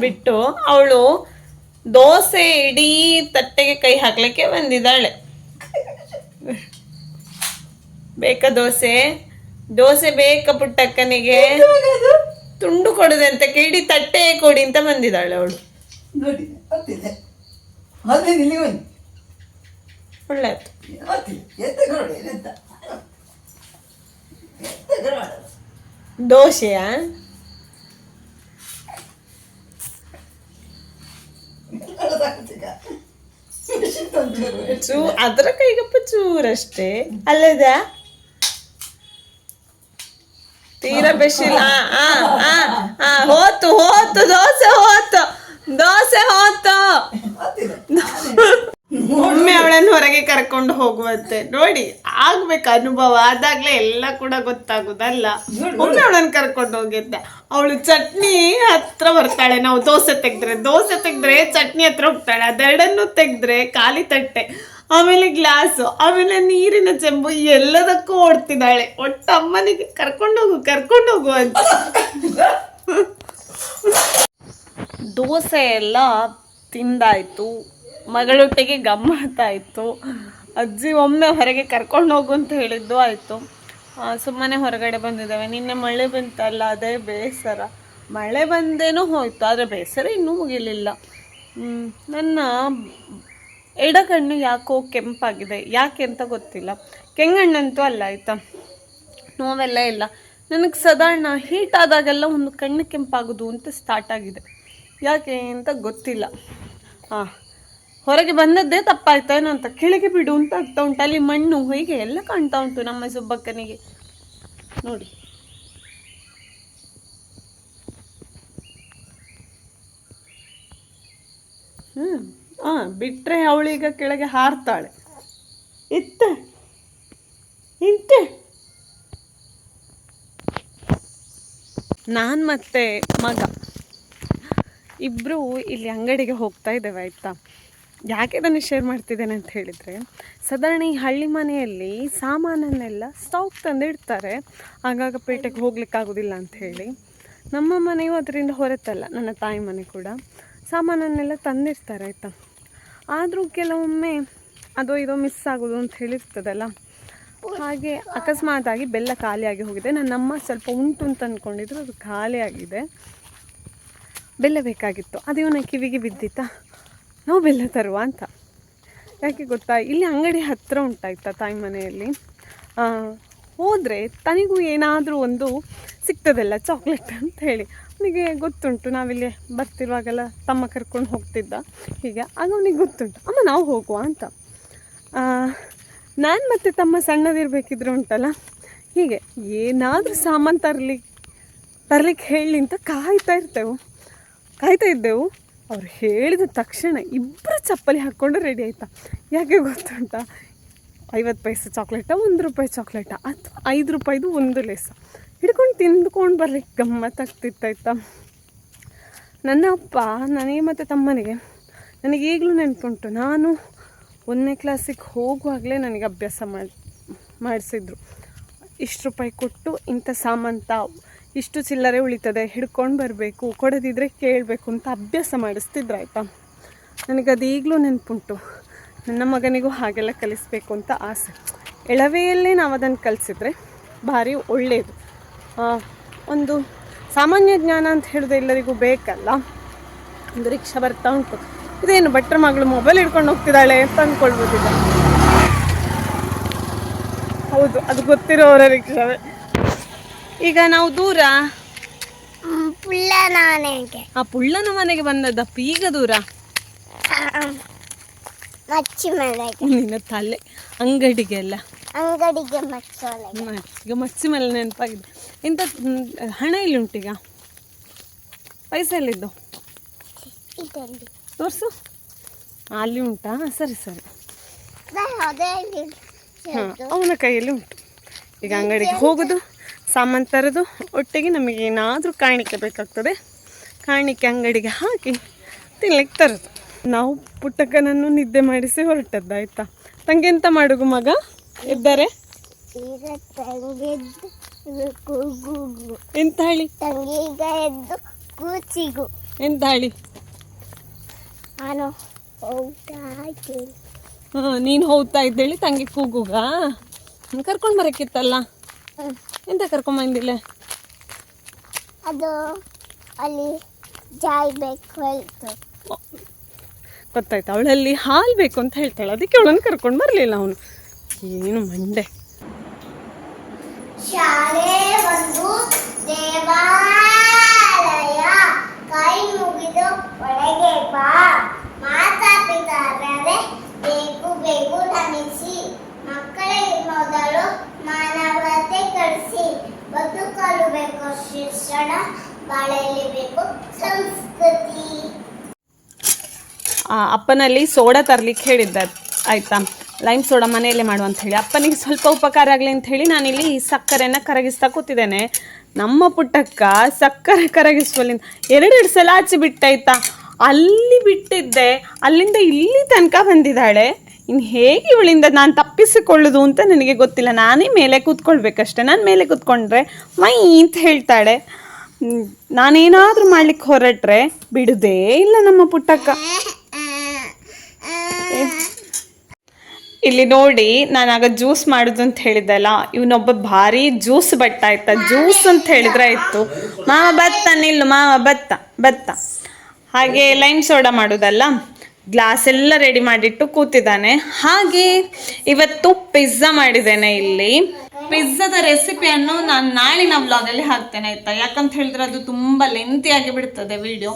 ಬಿಟ್ಟು ಅವಳು ದೋಸೆ ಇಡೀ ತಟ್ಟೆಗೆ ಕೈ ಹಾಕ್ಲಿಕ್ಕೆ ಬಂದಿದ್ದಾಳೆ. ಬೇಕ ದೋಸೆ? ದೋಸೆ ಬೇಕಾ ಪುಟ್ಟಕ್ಕನಿಗೆ ತುಂಡು ಕೊಡುದಂತ ಕೇಳಿ ತಟ್ಟೆ ಕೊಡಿ ಅಂತ ಬಂದಿದ್ದಾಳೆ ಅವಳು. ನೋಡಿ ಹತ್ತಿದೆ ಅದೇ ಇಲ್ಲಿ ಬನ್ನಿ. ಒಳ್ಳೆಯದು ಗೊತ್ತಿಲ್ಲ ಎಂತ ನೋಡಿ ಎಂತ ಎಂತ ಮಾಡೋದು. ದೋಸೆಯಾ? ಚೂ ಅದರ ಕೈಗಪ್ಪ ಚೂರಷ್ಟೇ. ಅಲ್ಲದ ತೀರಾ ಆ ಹೋತು ಹೋತು ದೋಸೆ ಹೋತು ದೋಸೆ ಹೋತು ಒಮ್ಮೆ ಅವಳನ್ನು ಕರ್ಕೊಂಡು ಹೋಗುವಂತೆ. ನೋಡಿ ಆಗ್ಬೇಕು ಅನುಭವ. ಆದಾಗ್ಲೇ ಎಲ್ಲ ಕೂಡ ಗೊತ್ತಾಗುದಲ್ಲ. ಒಮ್ಮೆ ಅವಳನ್ನು ಕರ್ಕೊಂಡು ಹೋಗಿದ್ದೆ. ಅವಳು ಚಟ್ನಿ ಹತ್ರ ಬರ್ತಾಳೆ. ನಾವು ದೋಸೆ ತೆಗೆದ್ರೆ ದೋಸೆ ತೆಗೆದ್ರೆ ಚಟ್ನಿ ಹತ್ರ ಹೋಗ್ತಾಳೆ. ಅದೆರಡನ್ನು ತೆಗೆದ್ರೆ ಖಾಲಿ ತಟ್ಟೆ. ಆಮೇಲೆ ಗ್ಲಾಸು ಆಮೇಲೆ ನೀರಿನ ಚೆಂಬು ಎಲ್ಲದಕ್ಕೂ ಓಡ್ತಿದ್ದಾಳೆ. ಒಟ್ಟು ಅಮ್ಮನಿಗೆ ಕರ್ಕೊಂಡು ಹೋಗು ಕರ್ಕೊಂಡು ಹೋಗು ಅಂತ. ದೋಸೆ ಎಲ್ಲ ತಿಂದಾಯ್ತು. ಮಗಳೊಟ್ಟಿಗೆ ಗಮ್ಮತ್ತಾಯಿತು. ಅಜ್ಜಿ ಒಮ್ಮೆ ಹೊರಗೆ ಕರ್ಕೊಂಡು ಹೋಗು ಅಂತ ಹೇಳಿದ್ದು ಆಯಿತು. ಸುಮ್ಮನೆ ಹೊರಗಡೆ ಬಂದಿದ್ದಾವೆ. ನಿನ್ನೆ ಮಳೆ ಬಂತಲ್ಲ, ಅದೇ ಬೇಸರ. ಮಳೆ ಬಂದೇನೂ ಹೋಯ್ತು, ಆದರೆ ಬೇಸರ ಇನ್ನೂ ಮುಗಿಲಿಲ್ಲ. ನನ್ನ ಎಡಗಣ್ಣು ಯಾಕೋ ಕೆಂಪಾಗಿದೆ. ಯಾಕೆ ಅಂತ ಗೊತ್ತಿಲ್ಲ. ಕೆಂಗಣ್ಣಂತೂ ಅಲ್ಲ ಆಯಿತಾ? ನೋವೆಲ್ಲ ಇಲ್ಲ. ನನಗೆ ಸಾಧಾರಣ ಹೀಟ್ ಆದಾಗೆಲ್ಲ ಒಂದು ಕಣ್ಣು ಕೆಂಪಾಗೋದು ಅಂತ ಸ್ಟಾರ್ಟ್ ಆಗಿದೆ. ಯಾಕೆ ಅಂತ ಗೊತ್ತಿಲ್ಲ. ಹಾಂ ಹೊರಗೆ ಬಂದದ್ದೇ ತಪ್ಪಾಯ್ತೇನೋ ಅಂತ. ಕೆಳಗೆ ಬಿಡು ಅಂತ ಆಗ್ತಾ ಉಂಟು. ಅಲ್ಲಿ ಮಣ್ಣು, ಹೀಗೆ ಎಲ್ಲ ಕಾಣ್ತಾ ಉಂಟು ನಮ್ಮ ಸುಬ್ಬಕ್ಕನಿಗೆ. ನೋಡಿ. ಹ್ಞೂ ಆ ಬಿಟ್ಟರೆ ಅವಳೀಗ ಕೆಳಗೆ ಹಾರ್ತಾಳೆ. ಇತ್ತ. ಇಂತೆ. ನಾನು ಮತ್ತೆ ಮಗ. ಇಬ್ಬರು ಇಲ್ಲಿ ಅಂಗಡಿಗೆ ಹೋಗ್ತಾ ಇದ್ದೇವೆ, ಆಯಿತಾ? ಯಾಕೆ ಇದನ್ನು ಶೇರ್ ಮಾಡ್ತಿದ್ದೇನೆ ಅಂತ ಹೇಳಿದರೆ, ಸಾಧಾರಣ ಈ ಹಳ್ಳಿ ಮನೆಯಲ್ಲಿ ಸಾಮಾನನ್ನೆಲ್ಲ ಸ್ಟಾಕ್ ತಂದಿಡ್ತಾರೆ ಆಗಾಗ ಪೇಟೆಗೆ ಹೋಗ್ಲಿಕ್ಕಾಗೋದಿಲ್ಲ ಹೇಳಿ. ನಮ್ಮ ಮನೆಯು ಅದರಿಂದ ಹೊರತಲ್ಲ, ನನ್ನ ತಾಯಿ ಮನೆ ಕೂಡ. ಸಾಮಾನನ್ನೆಲ್ಲ ತಂದಿರ್ತಾರೆ ಆಯಿತಾ? ಆದರೂ ಕೆಲವೊಮ್ಮೆ ಅದೋ ಇದೋ ಮಿಸ್ ಆಗೋದು ಅಂತ ಹೇಳಿರ್ತದಲ್ಲ? ಹಾಗೆ ಅಕಸ್ಮಾತಾಗಿ ಬೆಲ್ಲ ಖಾಲಿಯಾಗಿ ಹೋಗಿದೆ. ನನ್ನಮ್ಮ ಸ್ವಲ್ಪ ಉಂಟು ಅಂತ ಅಂದ್ಕೊಂಡಿದ್ರು ಅದು ಖಾಲಿಯಾಗಿದೆ. ಬೆಲ್ಲ ಬೇಕಾಗಿತ್ತು. ಅದು ಇವನ ಕಿವಿಗೆ ಬಿದ್ದಿತ್ತಾ? ನಾವು ಬೆಲ್ಲ ತರುವ ಅಂತ. ಯಾಕೆ ಗೊತ್ತಾ? ಇಲ್ಲಿ ಅಂಗಡಿ ಹತ್ತಿರ ಉಂಟಾಯ್ತಾ ತಾಯಿ ಮನೆಯಲ್ಲಿ. ಹೋದರೆ ತನಿಗೂ ಏನಾದರೂ ಒಂದು ಸಿಗ್ತದಲ್ಲ ಚಾಕ್ಲೇಟ್ ಅಂತ ಹೇಳಿ. ಅವನಿಗೆ ಗೊತ್ತುಂಟು, ನಾವಿಲ್ಲಿ ಬರ್ತಿರುವಾಗೆಲ್ಲ ತಮ್ಮ ಕರ್ಕೊಂಡು ಹೋಗ್ತಿದ್ದ. ಹೀಗೆ, ಆಗ ಅವನಿಗೆ ಗೊತ್ತುಂಟು, ಅಮ್ಮ, ನಾವು ಹೋಗುವ ಅಂತ. ನಾನು ಮತ್ತು ತಮ್ಮ ಸಣ್ಣದಿರಬೇಕಿದ್ರೆ ಉಂಟಲ್ಲ? ಹೀಗೆ, ಏನಾದರೂ ಸಾಮಾನು ತರಲಿ ತರಲಿಕ್ಕೆ ಹೇಳಿ ಅಂತ ಕಾಯ್ತಾ ಇರ್ತೇವೆ. ಕಾಯ್ತಾ ಇದ್ದೆವು. ಅವ್ರು ಹೇಳಿದ ತಕ್ಷಣ ಇಬ್ಬರು ಚಪ್ಪಲಿ ಹಾಕ್ಕೊಂಡು ರೆಡಿ ಆಯ್ತಾ? ಯಾಕೆ ಗೊತ್ತುಂಟ? ಐವತ್ತು ಪೈಸೆ ಚಾಕ್ಲೇಟ ಒಂದು ರೂಪಾಯಿ ಚಾಕ್ಲೇಟ ಅಥವಾ ಐದು ರೂಪಾಯಿದು ಒಂದು ಲೇಸ. ಹಿಡ್ಕೊಂಡು ತಿಂದ್ಕೊಂಡು ಬರ್ಲಿಕ್ಕೆ ಗಮ್ಮತ್ತಾಗ್ತಿತ್ತಾಯ್ತಾ ನನ್ನ ಅಪ್ಪ ನನಗೆ ಮತ್ತು ತಮ್ಮನಿಗೆ, ನನಗೆ ಈಗಲೂ ನೆನ್ಪುಂಟು. ನಾನು ಒಂದನೇ ಕ್ಲಾಸಿಗೆ ಹೋಗುವಾಗಲೇ ನನಗೆ ಅಭ್ಯಾಸ ಮಾಡಿ, ಮಾಡಿಸಿದ್ರು. ಇಷ್ಟು ರೂಪಾಯಿ ಕೊಟ್ಟು ಇಂಥ ಸಾಮಾನು ತಾವು ಇಷ್ಟು ಚಿಲ್ಲರೆ ಉಳಿತದೆ, ಹಿಡ್ಕೊಂಡು ಬರಬೇಕು, ಕೊಡದಿದ್ರೆ ಕೇಳಬೇಕು ಅಂತ ಅಭ್ಯಾಸ ಮಾಡಿಸ್ತಿದ್ರು, ಆಯಿತಾ? ನನಗದು ಈಗಲೂ ನೆನಪುಂಟು. ನನ್ನ ಮಗನಿಗೂ ಹಾಗೆಲ್ಲ ಕಲಿಸ್ಬೇಕು ಅಂತ ಆಸೆ. ಎಳವೆಯಲ್ಲೇ ನಾವು ಅದನ್ನು ಕಲಿಸಿದ್ರೆ ಭಾರಿ ಒಳ್ಳೆಯದು ಒಂದು ಸಾಮಾನ್ಯ ಜ್ಞಾನ ಅಂತ ಹೇಳಿದ್ರೆ ಎಲ್ಲರಿಗೂ ಬೇಕಲ್ಲ? ಒಂದು ರಿಕ್ಷಾ ಬರ್ತಾ ಉಂಟು. ಇದೇನು ಭಟ್ರ ಮಗಳು ಮೊಬೈಲ್ ಹಿಡ್ಕೊಂಡು ಹೋಗ್ತಿದ್ದಾಳೆ ಅಂತ ಅಂದ್ಕೊಳ್ಬೋದಿಲ್ಲ ಹೌದು, ಅದು ಗೊತ್ತಿರೋರ ರಿಕ್ಷಾವೇ. ಈಗ ನಾವು ದೂರ? ಪುಳ್ಳನ ಮನೆಗೆ ಆ ಪುಳ್ಳನ ಮನೆಗೆ ಬಂದದ್ದಪ್ಪ ಈಗ ದೂರ? ಮಚ್ಚಿ ಮನೆಗೆ ನಿನ್ನ ತಲೆ ಅಂಗಡಿಗೆಲ್ಲ ಅಂಗಡಿಗೆ ಅಲ್ಲ. ಅಂಗಡಿಗೆ ಈಗ ಮಚ್ಚಿ ಮೇಲೆ ನೆನಪಾಗಿದೆ. ಇಂಥ ಹಣ ಇಲ್ಲಿ ಉಂಟೀಗ? ಪೈಸೆ ಎಲ್ಲಿದ್ದು? ತೋರಿಸು. ಅಲ್ಲಿ ಉಂಟಾ? ಸರಿ ಸರಿ. ಹಾಂ ಅವನ ಕೈಯಲ್ಲಿ ಉಂಟು. ಈಗ ಅಂಗಡಿಗೆ ಹೋಗೋದು. ಸಾಮಾನು ತರೋದು ಒಟ್ಟಿಗೆ ನಮಗೆ ಏನಾದರೂ ಕಾಣಿಕೆ ಬೇಕಾಗ್ತದೆ, ಕಾಣಿಕೆ ಅಂಗಡಿಗೆ ಹಾಕಿ ತಿನ್ಲಿಕ್ಕೆ ತರೋದು. ನಾವು ಪುಟ್ಟಕ್ಕನನ್ನು ನಿದ್ದೆ ಮಾಡಿಸಿ ಹೊರಟದ್ದು, ಆಯಿತಾ? ತಂಗಿ ಎಂತ ಮಾಡುಗು ಮಗ? ಇದ್ದಾರೆ ಎಂತ ಹೇಳಿ? ಕೂಚಿಗು ಎಂತ ಹೇಳಿ? ಹಾಂ, ನೀನು ಹೋಗ್ತಾ ಇದ್ದೇಳಿ ತಂಗಿ ಕೂಗುಗ? ಕರ್ಕೊಂಡು ಬರೋಕ್ಕಿತ್ತಲ್ಲ. ಎಂತ ಕರ್ಕೊಂಬಂದಿಲ್ಲ ಅದು ಅಲ್ಲಿ ಜಾಯ್ಬೇಕು ಹೇಳ್ತು. ಗೊತ್ತಾಯ್ತು ಅವಳಲ್ಲಿ ಹಾಲು ಬೇಕು ಅಂತ ಹೇಳ್ತಾಳೆ. ಅದಕ್ಕೆ ಅವಳನ್ನು ಕರ್ಕೊಂಡು ಬರಲಿಲ್ಲ ಅವನು. ಏನು ಮಂಡೆ. ಶಾಲೆ ಒಂದು ದೇವಾಲಯ. ಕೈ ಮುಗಿದು ಒಳಗೆ ಬಾ ಪಿತಾರರೆ ಬೇಕು ಬೇಕು ನಮಿಸಿ ಮಕ್ಕಳಿಗೆ ಮೊದಲು ಮಾನವತೆ ಕಳಿಸಿ ಬದುಕಲು ಬೇಕು ಶಿಕ್ಷಣ ಬಾಳಲಿ ಬೇಕು ಸಂಸ್ಕೃತಿ ಆ ಅಪ್ಪನಲ್ಲಿ ಸೋಡಾ ತರ್ಲಿಕ್ಕೆ ಹೇಳಿದ್ದ. ಆಯಿತಾ? ಲೈಮ್ ಸೋಡಾ ಮನೆಯಲ್ಲೇ ಮಾಡು ಅಂತ ಹೇಳಿ. ಅಪ್ಪನಿಗೆ ಸ್ವಲ್ಪ ಉಪಕಾರ ಆಗಲಿ ಅಂತ ಹೇಳಿ ನಾನಿಲ್ಲಿ ಸಕ್ಕರೆಯನ್ನು ಕರಗಿಸ್ತಾ ಕೂತಿದ್ದೇನೆ. ನಮ್ಮ ಪುಟ್ಟಕ್ಕ ಸಕ್ಕರೆ ಕರಗಿಸುವಲ್ಲಿಂದ ಎರಡೆರಡು ಸಲ ಆಚೆ ಬಿಟ್ಟಾಯ್ತಾ ಅಲ್ಲಿ ಬಿಟ್ಟಿದ್ದೆ. ಅಲ್ಲಿಂದ ಇಲ್ಲಿ ತನಕ ಬಂದಿದ್ದಾಳೆ. ಇನ್ನು ಹೇಗೆ ಇವಳಿಂದ ನಾನು ತಪ್ಪಿಸಿಕೊಳ್ಳೋದು ಅಂತ ನನಗೆ ಗೊತ್ತಿಲ್ಲ. ನಾನೇ ಮೇಲೆ ಕೂತ್ಕೊಳ್ಬೇಕಷ್ಟೆ. ನಾನು ಮೇಲೆ ಕೂತ್ಕೊಂಡ್ರೆ ಮೈ ಅಂತ ಹೇಳ್ತಾಳೆ. ನಾನೇನಾದರೂ ಮಾಡ್ಲಿಕ್ಕೆ ಹೊರಟ್ರೆ ಬಿಡುದೇ ಇಲ್ಲ ನಮ್ಮ ಪುಟ್ಟಕ್ಕ. ಇಲ್ಲಿ ನೋಡಿ ನಾನು ಆಗ ಜ್ಯೂಸ್ ಮಾಡುದು ಅಂತ ಹೇಳಿದ್ದಲ್ಲ, ಇವನೊಬ್ಬ ಭಾರಿ ಜ್ಯೂಸ್ ಬಟ್ಟ ಆಯ್ತಾ ಜ್ಯೂಸ್ ಅಂತ ಹೇಳಿದ್ರೆ ಆಯ್ತು. ಮಾವ ಬತ್ತ, ನಿಲ್ಲು ಮಾವ ಬತ್ತ ಬತ್ತ. ಹಾಗೆ ಲೈಮ್ ಸೋಡಾ ಮಾಡೋದಲ್ಲ, ಗ್ಲಾಸ್ ಎಲ್ಲ ರೆಡಿ ಮಾಡಿಟ್ಟು ಕೂತಿದ್ದಾನೆ. ಹಾಗೆ ಇವತ್ತು ಪಿಜ್ಜಾ ಮಾಡಿದ್ದೇನೆ ಇಲ್ಲಿ. ಪಿಜ್ಜಾದ ರೆಸಿಪಿಯನ್ನು ನಾನು ನಾಳಿನ ವ್ಲಾಗಲ್ಲಿ ಹಾಕ್ತೇನೆ ಆಯ್ತಾ? ಯಾಕಂತ ಹೇಳಿದ್ರೆ ಅದು ತುಂಬ ಲೆಂತಿಯಾಗಿ ಬಿಡ್ತದೆ ವಿಡಿಯೋ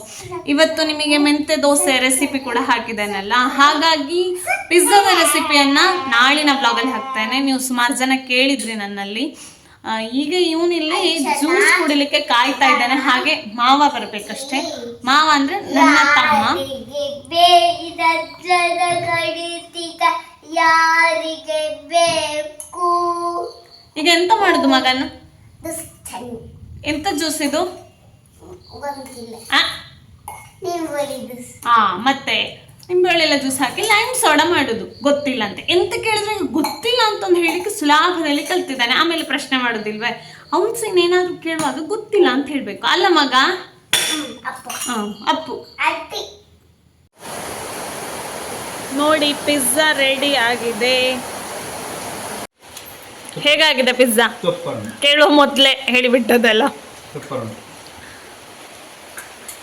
ಇವತ್ತು ನಿಮಗೆ ಮೆಂತೆ ದೋಸೆ ರೆಸಿಪಿ ಕೂಡ ಹಾಕಿದ್ದೇನಲ್ಲ? ಹಾಗಾಗಿ ಪಿಜ್ಜಾದ ರೆಸಿಪಿಯನ್ನ ನಾಳಿನ ವ್ಲಾಗಲ್ಲಿ ಹಾಕ್ತೇನೆ. ನೀವು ಸುಮಾರು ಜನ ಕೇಳಿದ್ರಿ ನನ್ನಲ್ಲಿ. ಈಗ ಇವನಿಲ್ಲಿ ಜ್ಯೂಸ್ ಕುಡಿಲಿಕ್ಕೆ ಕಾಯ್ತಾ ಇದ್ದಾನೆ. ಹಾಗೆ ಮಾವ ಬರಬೇಕಷ್ಟೇ. ಮಾವ ಅಂದ್ರೆ ನನ್ನ ತಮ್ಮ. ಯಾರಿಗೆ ಬೇಕು? ಈಗ ಎಂತ ಮಾಡುದು ಮಗನ? ಎಂತ ಜ್ಯೂಸ್ ಇದು? ಹಾ ಮತ್ತೆ ನಿಂಬೆಹೊಳೆಲ್ಲ ಜ್ಯೂಸ್ ಹಾಕಿ ಲೈಮ್ ಸೋಡಾ ಮಾಡುದು. ಗೊತ್ತಿಲ್ಲ ಅಂತ ಎಂತ ಕೇಳಿದ್ರೆ ಗೊತ್ತಿಲ್ಲ ಅಂತಂದು ಹೇಳಿಕ್ಕೆ ಸುಲಭದಲ್ಲಿ ಕಲ್ತಿದ್ದಾನೆ. ಆಮೇಲೆ ಪ್ರಶ್ನೆ ಮಾಡೋದಿಲ್ವೇ? ಅವ್ನು ಸಿಂಗ್ ಏನಾದ್ರು ಕೇಳುವಾಗ ಗೊತ್ತಿಲ್ಲ ಅಂತ ಹೇಳ್ಬೇಕು. ಅಲ್ಲ ಮಗ? ಅಪ್ಪು. ನೋಡಿ ಪಿಜ್ಜಾ ರೆಡಿ ಆಗಿದೆ. ಹೇಗಾಗಿದೆ ಪಿಜ್ಜಾ? ಸೂಪರ್ ಕೇಳುವ ಮೊದಲೇ ಹೇಳಿಬಿಟ್ಟದಲ್ಲ ಸೂಪರ್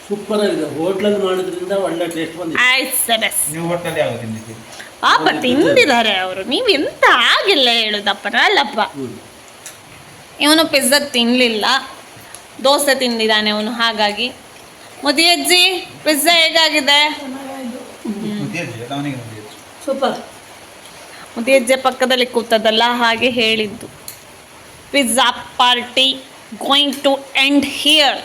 ಸೂಪರ್ ಆಗಿದೆ. ಹೋಟ್ಲಲ್ಲಿ ಮಾಡೋದ್ರಿಂದ ಒಳ್ಳೆ ಟೇಸ್ಟ್ ಬಂದಿದೆ. ಆಯ್ತು ಸರಸ್ ನೀವು ಹೋಟ್ಲಲ್ಲಿ ಯಾವಾಗ ತಿಂದಿದ್ದೀರಿ? ಪಾಪ ತಿಂದಿದ್ದಾರೆ ಅವರು. ನೀವು ಎಂತ ಆಗಿಲ್ಲ ಹೇಳುದಪ್ಪ ಅಲ್ಲಪ್ಪ. ಇವನು ಪಿಜ್ಜಾ ತಿನ್ನಲಿಲ್ಲ ದೋಸೆ ತಿಂದಿದ್ದಾನೆ ಅವನು ಹಾಗಾಗಿ. ಮುದಿಯಜ್ಜಿ ಪಿಜ್ಜಾ ಹೇಗಾಗಿದೆ? ಸೂಪರ್. ಮುದಿಯಜ್ಜಿ ಪಕ್ಕದಲ್ಲಿ ಕೂತದಲ್ಲ ಹಾಗೆ ಹೇಳಿದ್ದು. Pizza party going to end here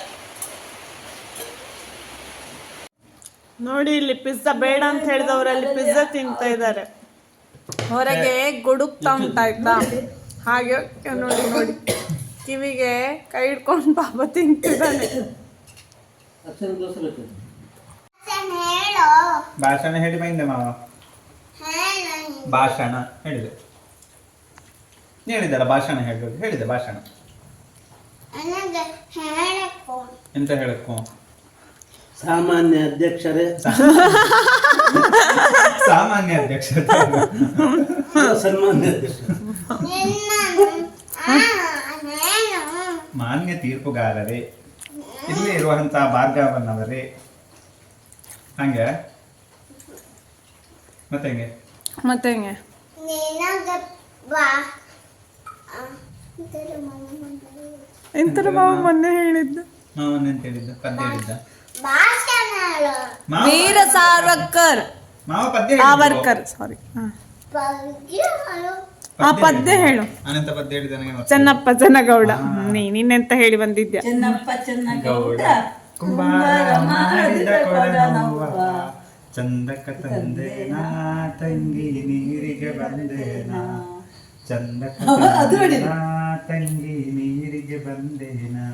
ನೋಡಿ ಇಲ್ಲಿ ಪಿಜ್ಜಾ ಬೇಡ ಅಂತ ಹೇಳಿದವರಲ್ಲಿ ಪಿಜ್ಜಾ ತಿಂತಾ ಇದ್ದಾರೆ. ಹೊರಗೆ ಗುಡುಕ್ತಾ ಉಂಟಾಯ್ತಾ ಹಾಗೆ ನೋಡಿ ನೋಡಿ. ಕಿವಿಗೆ ಕೈ ಹಿಡ್ಕೊಂಡು ಪಾಪ ತಿಂತಿದ್ದಾನೆ. ಭಾಷಣ ಹೇಳಿ. ಬಂದೆ ಮಾವ. ಭಾಷಣ ಹೇಳಿದೆ. ಹೇಳಿದಲ್ಲ ಭಾಷಣ ಹೇಳಬೇಕು. ಹೇಳಿದೆ ಭಾಷಣ. ಎಂತ ಹೇಳಕ್ಕು? ಸಾಮಾನ್ಯ ಅಧ್ಯಕ್ಷರೇ. ಸಾಮಾನ್ಯ ಅಧ್ಯಕ್ಷ ಸನ್ಮಾನ್ಯ ಅಧ್ಯಕ್ಷ ಮಾನ್ಯ ತೀರ್ಪುಗಾರರೇ ಇಲ್ಲಿ ಇರುವಂತಹ ಭಾರ್ಗವನ್ನವರೇ ಹಂಗೆ? ಮತ್ತೆ ಹೆಂಗೆ ಮತ್ತೆ ಹೆಂಗೆ ಎಂತರ ಮಾವ ಮೊನ್ನೆ ಹೇಳಿದ್ದು. ಮಾವನ್ ಎಂತ ಹೇಳಿದ್ದ ಪದ್ಯ ಹೇಳಿದ್ದ. ಮಾವ ವೀರ ಸಾವರ್ಕರ್. ಮಾವ ಪದ್ಯ. ಸಾವರ್ಕರ್ ಸಾರಿ. ಆ ಪದ್ಯ ಹೇಳು. ಅನಂತ ಪದ್ಯ ಹೇಳಿದ ನನಗೆ. ಚೆನ್ನಪ್ಪ ಚೆನ್ನಗೌಡ. ನೀ ನಿನ್ನೆಂತ ಹೇಳಿ ಬಂದಿದ್ಯಾ? ಚೆನ್ನಪ್ಪ ಚೆನ್ನಗೌಡ. ಕುಂಬಾರ ಮಾಡಿದ ಕೊಡನವ್ವ. ಚಂದಕ ತಂದೇನಾ ತಂಗಿ ನೀರಿಗೆ ಬಂದೇನಾ ಚಂದಕ ತಂದೇನಾ ತಂಗಿ ನೀರಿಗೆ ಬಂದೇನಾ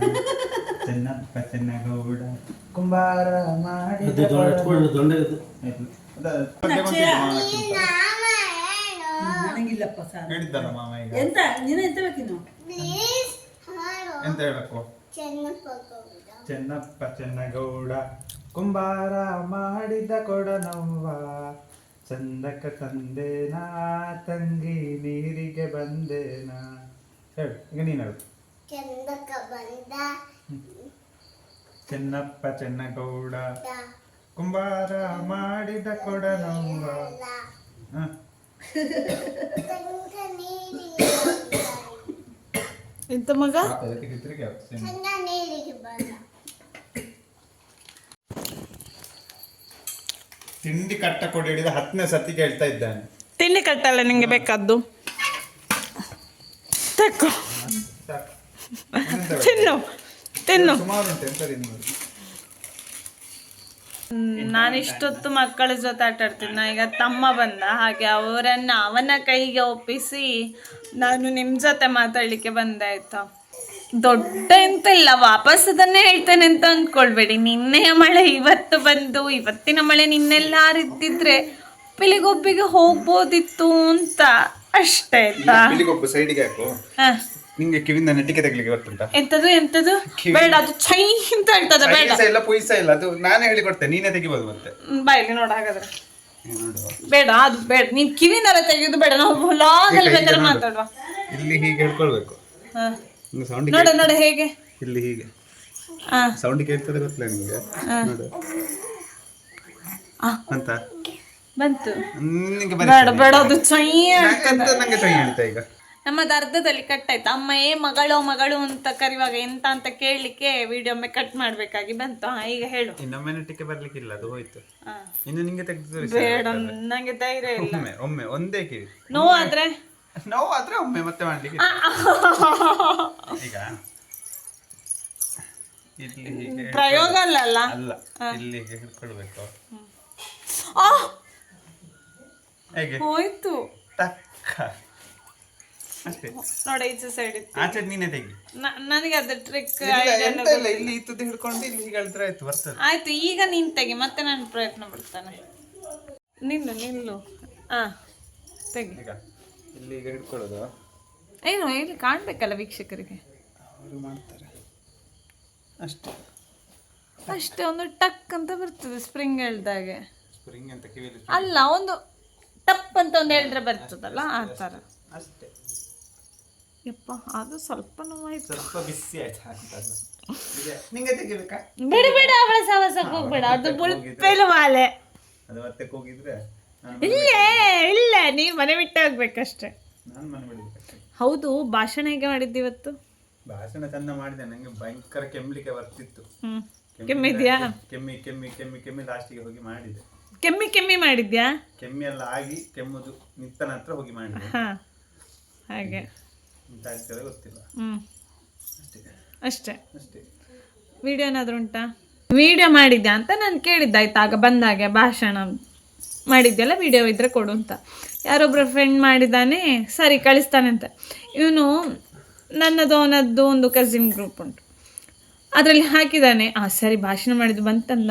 ಚೆನ್ನಪ್ಪ ಚೆನ್ನಗೌಡ ಕುಂಬಾರ ಮಾಡಿದ ಅದು ದೊಡ್ಡ ಎತ್ಕೊಳ್ಳು, ದೊಡ್ಡ ಇದು. ಆಯ್ತು. ಅದ ಪದ್ಯ ಬಂದಿದೆ ಮಾವ ಈ ನಾಮ ಹೇಳು. ನನಗಿಲ್ಲಪ್ಪ ಸಾಲ ಹೇಳಿದ್ದಲ್ಲ ಮಾವ ಈಗ ಎಂತ ನೀನು ಎಂತ ಬೇಕಿನ್ನು ಪ್ಲೀಸ್ ಹೇಳು. ಎಂತ ಹೇಳಕ್ಕೂ ಚೆನ್ನಪ್ಪ ಗೌಡ. ಚೆನ್ನಪ್ಪ ಚೆನ್ನಗೌಡ ಕುಂಬಾರ ಮಾಡಿದ ಕೊಡನವ್ವ. ಚಂದಕ ತಂದೇನ ತಂಗಿ ನೀರಿಗೆ ಬಂದೇನ. ಹೇಳು ಈಗ ನೀನು ಹೇಳು. ಚಂದಕ ಬಂದ. ಚೆನ್ನಪ್ಪ ಚೆನ್ನಗೌಡ. ಕುಂಬಾರ ಮಾಡಿದ ಕೊಡನವ್ವ. ಎಂತ ಮಗ? ಅದಕ್ಕೆ ಚಿತ್ರಕ್ಕೆ ಯಾವ್ದು ಸರಿ. ತಂಗ ನೀರಿಗೆ ಬಂದ. ತಿಂಡಿ ಕಟ್ಟ ಕೊಡಿ ಹಿಡಿದ ಹತ್ತನೇ ಸತಿ ಕೇಳ್ತಾ ಇದ್ದಾನೆ. ತಿಂಡಿ ಕಟ್ಟಲ್ಲ ನಿಂಗೆ ಬೇಕಾದ್ದು. ತೆಕ್ಕೋ? ತಿನ್ನು ತಿನ್ನು. ಸುಮಾರು ಉಂಟು ಎಂತ ತಿನ್ನೋದು ನಾನು ಇಷ್ಟೊತ್ತು ಮಕ್ಕಳ ಜೊತೆ ಆಟ ಆಡ್ತೀನಿ ನಾ ಈಗ ತಮ್ಮ ಬಂದ ಹಾಗೆ ಅವರನ್ನ ಅವನ ಕೈಗೆ ಒಪ್ಪಿಸಿ ನಾನು ನಿಮ್ಮ ಜೊತೆ ಮಾತಾಡ್ಲಿಕ್ಕೆ ಬಂದೆ ಆಯ್ತಾ? ದೊಡ್ಡ ಎಂತ ಇಲ್ಲ ವಾಪಸ್ ಅದನ್ನೇ ಹೇಳ್ತೇನೆ ಅಂತ ಅಂದ್ಕೊಳ್ಬೇಡಿ ನಿನ್ನೆಯ ಮಳೆ ಇವತ್ತು ಬಂದು ಇವತ್ತಿನ ಮಳೆ ನಿನ್ನೆಲ್ಲ ಇದ್ದಿದ್ರೆ ಪಿಲಿಗೊಬ್ಬಿಗೆ ಹೋಗ್ಬೋದಿತ್ತು ಅಂತ ಅಷ್ಟೇ ಆಯ್ತಾ? ಸೈಡಿಗೆ ಹಾಕು. ನಿಂಗೆ ಕಿವಿಂದ ನೆಟ್ಟಿಗೆ ತೆಗಲಿಕ್ಕೆ ಗೊತ್ತುಂಟಾ ಎಂತದು ಎಂತದು? ಬೇಡ ಅದು ಚೈ ಅಂತ ಹೇಳ್ತದ ಬೇಡ. ಇಲ್ಲ ಪೊಯ್ಸ ಇಲ್ಲ ಅದು ನಾನೇ ಹೇಳಿಕೊಡ್ತೇನೆ ನೀನೇ ತೆಗಿಬೋದು ಮತ್ತೆ. ಬಾಯಿಲಿ ಬಾಯ್ಲಿ ನೋಡ ಹಾಗಾದ್ರೆ. ಬೇಡ ಅದು ಬೇಡ. ನೀನ್ ಕಿವಿನೆಲ್ಲ ತೆಗೆಯೋದು ಬೇಡ ನಾವು ಲಾಗಲ್ಲಿ ಬೇಕಾದ್ರೆ ಮಾತಾಡುವ. ಇಲ್ಲಿ ಹೀಗೆ ಹೇಳ್ಕೊಳ್ಬೇಕು ಹ. ಸೌಂಡ್ ನೋಡು ನೋಡು ಹೇಗೆ? ಇಲ್ಲಿ ಹೀಗೆ. ಸೌಂಡ್ ಕೇಳ್ತದೆ ಗೊತ್ತಿಲ್ಲ ನಿಮಗೆ. ನೋಡು. ಅಂತ. ಬಂತು. ಬೇಡ ಬೇಡ ಅದು ಚೈ ಎಂತ ನಂಗೆ ಚೈ ಹೇಳ್ತಾ ಈಗ? ನಮ್ಮದು ಅರ್ಧದಲ್ಲಿ ಕಟ್ ಆಯ್ತು. ಅಮ್ಮ ಏ ಮಗಳು ಮಗಳು ಅಂತ ಕರಿವಾಗ ಎಂತ ಅಂತ ಕೇಳಲಿಕ್ಕೆ ವಿಡಿಯೋ ಒಮ್ಮೆ ಕಟ್ ಮಾಡ್ಬೇಕಾಗಿ ಬಂತು. ಹಾ ಈಗ ಹೇಳು. ಇನ್ನೊಮ್ಮೆ ನೆಟ್ಟಿಗೆ ಬರ್ಲಿಕ್ಕಿಲ್ಲ ಅದು ಹೋಯ್ತು. ಇನ್ನು ನಿಂಗೆ ತೆಗೆದು ಬೇಡ ನಂಗೆ ಧೈರ್ಯ ಇಲ್ಲ. ಒಮ್ಮೆ ಒಮ್ಮೆ ಒಂದೇ ಕಿವಿ ನೋವಾದ್ರೆ? ನೋವು ಆದ್ರೆ ಒಮ್ಮೆ ಮತ್ತೆ ಮಾಡ್ಲಿಕ್ಕೆ ಈಗ ಇಲ್ಲಿ ಹೀಗೆ ಪ್ರಯೋಗ ಅಲ್ಲ ಅಲ್ಲ ಇಲ್ಲಿ ಹೀಗೆ ಹಿಡ್ಕೊಳ್ಬೇಕು ಆ! ಹೇಗೆ? ಹೋಯ್ತು. ಟಕ್ಕ. ಅಷ್ಟೇ. ನೋಡ ಈಚೆ ಸೈಡ್ ಇತ್ತು. ಆಚೆ ನೀನೇ ತೆಗಿ. ನ- ನನಗೆ ಅದು ಟ್ರಿಕ್ ಇಲ್ಲ, ಎಂತ ಇಲ್ಲ ಇಲ್ಲಿ ಇತ್ತು ಹಿಡ್ಕೊಂಡು ಇಲ್ಲಿ ಹೀಗೆ ಎಳ್ದ್ರೆ ಆಯ್ತು ಬರ್ತದೆ. ಆಯ್ತು ಈಗ ನೀನ್ ತೆಗಿ ಮತ್ತೆ ನಾನು ಪ್ರಯತ್ನ ಪಡ್ತಾನೆ. ನಿಲ್ಲು ನಿಲ್ಲು. ಆ ತೆಗಿ. ಈಗ. ಇಲ್ಲಿ ಈಗ ಹಿಡ್ಕೊಳ್ಳೋದು. ಏನು ಇಲ್ಲಿ ಕಾಣಬೇಕಲ್ಲ ವೀಕ್ಷಕರಿಗೆ? ಅವರು ಮಾಡ್ತಾರೆ. ಅಷ್ಟೇ. ಅಷ್ಟೇ ಒಂದು ಟಕ್ ಅಂತ ಬರ್ತದೆ ಸ್ಪ್ರಿಂಗ್ ಹೇಳ್ದಾಗೆ. ಸ್ಪ್ರಿಂಗ್ ಅಂತ ಕಿವಿಲಿ ಅಲ್ಲ ಒಂದು ಟಪ್ ಅಂತ ಒಂದು ಹೇಳಿದ್ರೆ ಬರ್ತದಲ್ಲ ಆ ಥರ. ಅಷ್ಟೇ. ಯಪ್ಪ ಅದು ಸ್ವಲ್ಪ ನೋವಾಯ್ತು ಸ್ವಲ್ಪ ಬಿಸಿ ಆಯ್ತು ಈಗ ನಿಂಗೆ ತೆಗಿಬೇಕಾ? ಬಿಡು ಬಿಡ ಅವಳ ಸವಸಕ್ಕೆ ಹೋಗ್ಬೇಡ. ಅದು ಬುಲ್ಪೆಲು ಮಾಲೆ. ಅದು ಮತ್ತೆ ಹೋಗಿದ್ರೆ ನಾನು ಇಲ್ಲೇ ಇಲ್ಲ ನೀವು ಮನೆ ಬಿಟ್ಟು ಹೋಗ್ಬೇಕಷ್ಟೇ. ನಾನು ಮನೆ ಬಿಡ್ಬೇಕಷ್ಟೇ ಹೌದು ಭಾಷಣ ಹೇಗೆ ಮಾಡಿದ್ದು ಇವತ್ತು? ಭಾಷಣ ಚಂದ ಮಾಡಿದೆ ನಂಗೆ ಭಯಂಕರ ಕೆಮ್ಮಲಿಕ್ಕೆ ಬರ್ತಿತ್ತು. ಹ್ಮ್. ಕೆಮ್ಮಿದ್ಯಾ? ಕೆಮ್ಮಿ ಕೆಮ್ಮಿ ಕೆಮ್ಮಿ ಕೆಮ್ಮಿ ಲಾಸ್ಟಿಗೆ ಹೋಗಿ ಮಾಡಿದೆ. ಕೆಮ್ಮಿ ಕೆಮ್ಮಿ ಮಾಡಿದ್ಯಾ? ಕೆಮ್ಮಿ ಎಲ್ಲ ಆಗಿ ಕೆಮ್ಮುದು ನಿಂತನ ಹತ್ರ ಹೋಗಿ ಮಾಡಿದೆ. ಹಾ ಹಾಗೆ. ಅಂತ ಆಗ್ತದೆ ಗೊತ್ತಿಲ್ಲ. ಹ್ಮ್. ಅಷ್ಟೇ. ಅಷ್ಟೇ. ಅಷ್ಟೇ. ವಿಡಿಯೋ ಏನಾದರೂ ಉಂಟಾ? ವಿಡಿಯೋ ಮಾಡಿದ್ಯಾ ಅಂತ ನಾನು ಕೇಳಿದ್ದೆ ಆಯ್ತಾ? ಆಗ ಬಂದಾಗೆ ಭಾಷಣ ಮಾಡಿದ್ಯಲ್ಲ ವಿಡಿಯೋ ಇದ್ದರೆ ಕೊಡು ಅಂತ. ಯಾರೊಬ್ಬರ ಫ್ರೆಂಡ್ ಮಾಡಿದ್ದಾನೆ ಸರಿ ಕಳಿಸ್ತಾನೆ ಅಂತ ಇವನು ನನ್ನದು ಅವನದ್ದು ಒಂದು ಕಸಿನ್ ಗ್ರೂಪ್ ಉಂಟು. ಅದರಲ್ಲಿ ಹಾಕಿದ್ದಾನೆ ಆ ಸರಿ ಭಾಷಣ ಮಾಡಿದ್ದು ಬಂತಂದ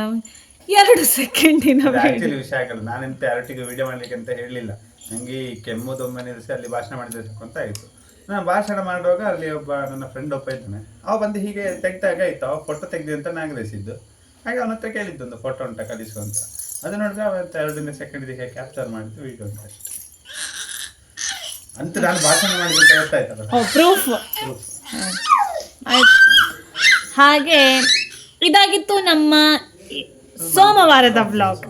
ಎರಡು ಸೆಕೆಂಡಿನ ವಿಷಯ ಆಗಲ್ಲ ನಾನೆಂತ ಯಾರೊಟ್ಟಿಗೆ ವಿಡಿಯೋ ಮಾಡಲಿಕ್ಕೆ ಅಂತ ಹೇಳಲಿಲ್ಲ ನನಗೆ ಈ ಕೆಮ್ಮು ತುಂಬನೇ ನಿಲ್ಲಿಸಿ ಅಲ್ಲಿ ಭಾಷಣ ಮಾಡಿದ್ರೆ ಸಾಕು ಅಂತ ಆಯಿತು. ನಾನು ಭಾಷಣ ಮಾಡುವಾಗ ಅಲ್ಲಿ ಒಬ್ಬ ನನ್ನ ಫ್ರೆಂಡ್ ಒಬ್ಬ ಇದ್ದಾನೆ. ಅವ ಬಂದು ಹೀಗೆ ತೆಗ್ದಾಗ ಆಯ್ತು ಅವ ಫೋಟೋ ತೆಗ್ದಿ ಅಂತ ನಾಗರಿಸಿದ್ದು ಹಾಗೆ ಅವನ ಹತ್ರ ಕೇಳಿದ್ದು ಒಂದು ಫೋಟೋ ಉಂಟ ಕಲಿಸು ಅಂತ. ಅದು ನೋಡಿದ್ರೆ ಅವತ್ತು ಎರಡನೇ ಸೆಕೆಂಡ್ ಇದಕ್ಕೆ ಕ್ಯಾಪ್ಚರ್ ಮಾಡಿದ್ದು ವಿಡಿಯೋ ಅಂತ ಅಷ್ಟೇ. ಅಂತ ನಾನು ಭಾಷಣ ಮಾಡಿದ್ದು ಗೊತ್ತಾಯ್ತಲ್ಲ. ಓ ಪ್ರೂಫ್ ಆಯ್ತು. ಹಾಗೆ ಇದಾಗಿತ್ತು ನಮ್ಮ ಸೋಮವಾರದ ಬ್ಲಾಗ್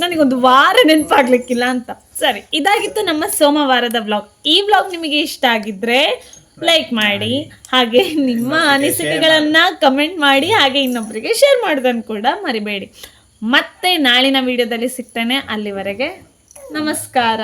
ನನಗೊಂದು ವಾರ ನೆನಪಾಗ್ಲಿಕ್ಕಿಲ್ಲ ಅಂತ. ಸರಿ ಇದಾಗಿತ್ತು ನಮ್ಮ ಸೋಮವಾರದ ಬ್ಲಾಗ್ ಈ ಬ್ಲಾಗ್ ನಿಮಗೆ ಇಷ್ಟ ಆಗಿದ್ರೆ ಲೈಕ್ ಮಾಡಿ ಹಾಗೆ ನಿಮ್ಮ ಅನಿಸಿಕೆಗಳನ್ನ ಕಮೆಂಟ್ ಮಾಡಿ ಹಾಗೆ ಇನ್ನೊಬ್ಬರಿಗೆ ಶೇರ್ ಮಾಡೋದನ್ನು ಕೂಡ ಮರಿಬೇಡಿ. ಮತ್ತೆ ನಾಳಿನ ವಿಡಿಯೋದಲ್ಲಿ ಸಿಗ್ತೇನೆ. ಅಲ್ಲಿವರೆಗೆ ನಮಸ್ಕಾರ.